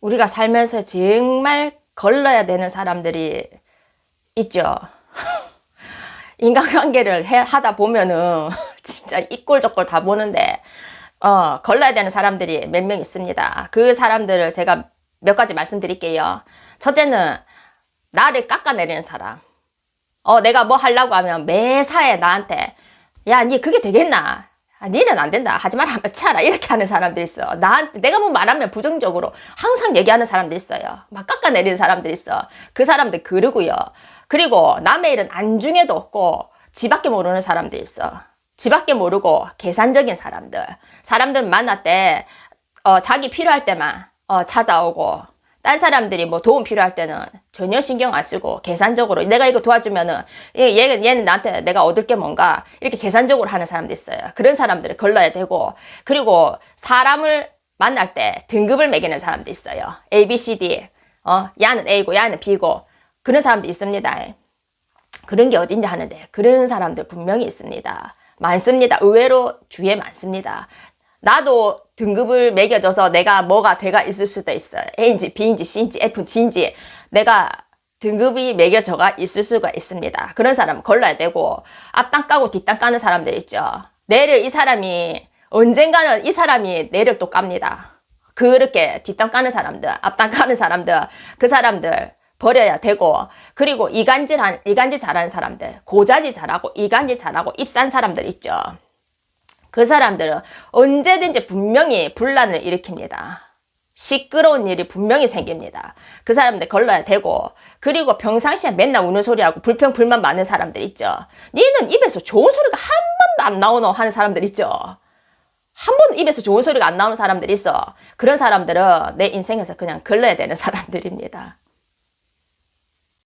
우리가 살면서 정말 걸러야 되는 사람들이 있죠. 인간관계를 해, 하다 보면은 진짜 이꼴저꼴 다 보는데 어, 걸러야 되는 사람들이 몇 명 있습니다. 그 사람들을 제가 몇 가지 말씀드릴게요. 첫째는 나를 깎아내리는 사람. 어, 내가 뭐 하려고 하면 매사에 나한테 야, 니 그게 되겠나? 아, 니는 안 된다. 하지 마라. 차라. 이렇게 하는 사람들 있어. 나한테, 내가 뭐 말하면 부정적으로 항상 얘기하는 사람들 있어요. 막 깎아내리는 사람들 있어. 그 사람들 그러고요. 그리고 남의 일은 안중에도 없고, 지밖에 모르는 사람들 있어. 지밖에 모르고, 계산적인 사람들. 사람들 만날 때, 어, 자기 필요할 때만, 어, 찾아오고, 딴 사람들이 뭐 도움 필요할 때는 전혀 신경 안 쓰고 계산적으로 내가 이거 도와주면은 얘- 얘는 나한테 내가 얻을 게 뭔가 이렇게 계산적으로 하는 사람도 있어요. 그런 사람들을 걸러야 되고 그리고 사람을 만날 때 등급을 매기는 사람도 있어요. A, B, C, D. 어, 야는 A고 야는 B고 그런 사람도 있습니다. 그런 게 어딘지 하는데 그런 사람들 분명히 있습니다. 많습니다. 의외로 주위에 많습니다. 나도 등급을 매겨줘서 내가 뭐가 돼가 있을 수도 있어요. A인지 B인지 C인지 F인지 내가 등급이 매겨져가 있을 수가 있습니다. 그런 사람은 걸러야 되고 앞땅 까고 뒷땅 까는 사람들 있죠. 내를 이 사람이 언젠가는 이 사람이 또 깝니다. 그렇게 뒷땅 까는 사람들, 앞땅 까는 사람들, 그 사람들 버려야 되고, 그리고 이간질, 한, 이간질 잘하는 사람들, 고자질 잘하고, 이간질 잘하고, 입산 사람들 있죠. 그 사람들은 언제든지 분명히 분란을 일으킵니다. 시끄러운 일이 분명히 생깁니다. 그 사람들 걸러야 되고, 그리고 평상시에 맨날 우는 소리하고 불평, 불만 많은 사람들 있죠. 니는 입에서 좋은 소리가 한 번도 안 나오노 하는 사람들 있죠. 한 번도 입에서 좋은 소리가 안 나오는 사람들 있어. 그런 사람들은 내 인생에서 그냥 걸러야 되는 사람들입니다.